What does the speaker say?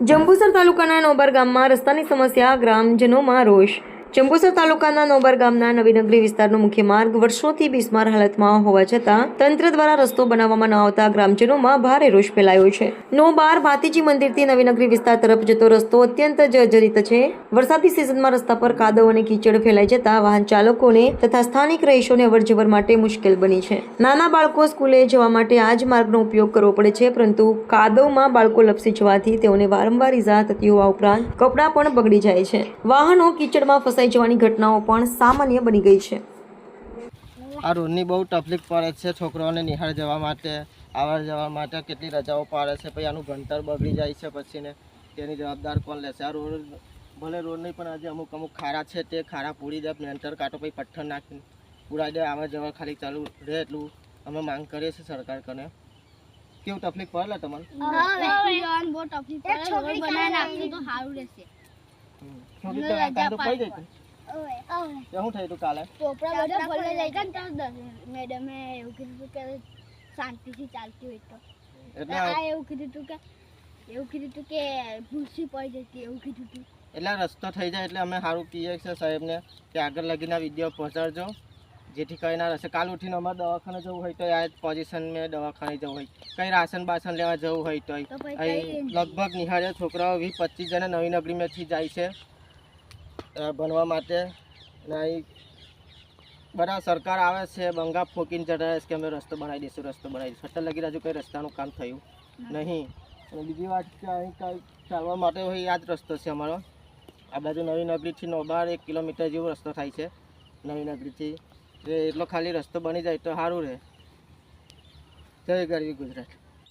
જંબુસર તાલુકાના નોબર ગામમાં રસ્તાની સમસ્યા ગ્રામજનોમાં રોષ જંબુસર તાલુકાના નોબર ગામના નવીનગરી વિસ્તારનો મુખ્ય માર્ગ વર્ષોથી બિસ્માર હાલતમાં હોવા છતાં તંત્ર દ્વારા રસ્તો બનાવવામાં ન આવતા ગ્રામજનોમાં ભારે રોષ ફેલાયો છે. નોબાર ભાતીજી મંદિરથી નવીનગરી વિસ્તાર તરફ જતો રસ્તો અત્યંત જર્જરિત છે. વરસાદી સિઝનમાં રસ્તા પર કાદવ અને કીચડ ફેલાઈ જતા વાહન ચાલકોને તથા સ્થાનિક રહીશોને અવરજવર માટે મુશ્કેલ બની છે. નાના બાળકો સ્કૂલે જવા માટે આ જ માર્ગનો ઉપયોગ કરવો પડે છે, પરંતુ કાદવમાં બાળકો લપસી જવાથી તેઓને વારંવાર ઈજા થતી હોવા ઉપરાંત કપડાં પણ બગડી જાય છે. વાહનો કીચડમાં ફસાઈ જવાની ઘટનાઓ પણ સામાન્ય બની ગઈ છે. આ રોડની બહુ તકલીફ પડે છે છોકરાઓને નિહાળ જવા માટે આવવા જવા માટે કેટલી રજાઓ પાડે છે પછી આનું ભણતર બગડી જાય છે પછી ને તેની જવાબદાર કોણ લેશે? આ રોડ ભલે રોડ નહીં પણ આજે અમુક અમુક ખારા છે તે ખારા પૂરી દે પ્લેન્ટર કાંટો પછી પથ્થર નાખીને પૂરા દે આવવા જવા ખાલી ચાલુ રહે એટલું અમે માંગ કરીએ છીએ સરકાર કને કેવું તકલીફ પડે તમને? બહુ તકલીફ પડે બનાવી નાખશું તો સારું રહેશે. છોકરી તો આ પડી ગઈ શું થયું હતું કાલે? ચોપડા બધા ભલે લઈ ગયા ને ત્યારે મેડમે એવું કીધું હતું કે શાંતિથી ચાલતી હોય તો. એટલે આ એવું કીધું તું કે એવું કીધું તું કે ભૂસી પડી જતી એવું કીધું તું. એટલે રસ્તો થઈ જાય એટલે અમે સારું કહીએ છીએ સાહેબને કે આગળ લગીના વીડિયો પહોંચાડજો. જેથી કંઈ ના રહેશે. કાલ ઉઠીને અમારે દવાખાને જવું હોય તો આ જ પોઝિશન મેં દવાખાને જવું હોય. કંઈ રાશન બાસન લેવા જવું હોય તો અહીં લગભગ નિહાળે છોકરાઓ વીસ પચીસ જણા નવી નગરીમાંથી જાય છે ભણવા માટે. અને અહીં બધા સરકાર આવે છે બંગા ફોકીને જતા રહે છે કે અમે રસ્તો બનાવી દઈશું રસ્તો બનાવી દઈશું. અત્યારે લગી રાજુ કંઈ રસ્તાનું કામ થયું નહીં. અને બીજી વાત કે અહીં કંઈ ચાલવા માટે હોય આ જ રસ્તો છે અમારો. આ બાજુ નવી નગરીથી નોબાર એક કિલોમીટર જેવો રસ્તો થાય છે નવી નગરીથી. એટલો ખાલી રસ્તો બની જાય તો સારું રહે. જય ગરવી ગુજરાત.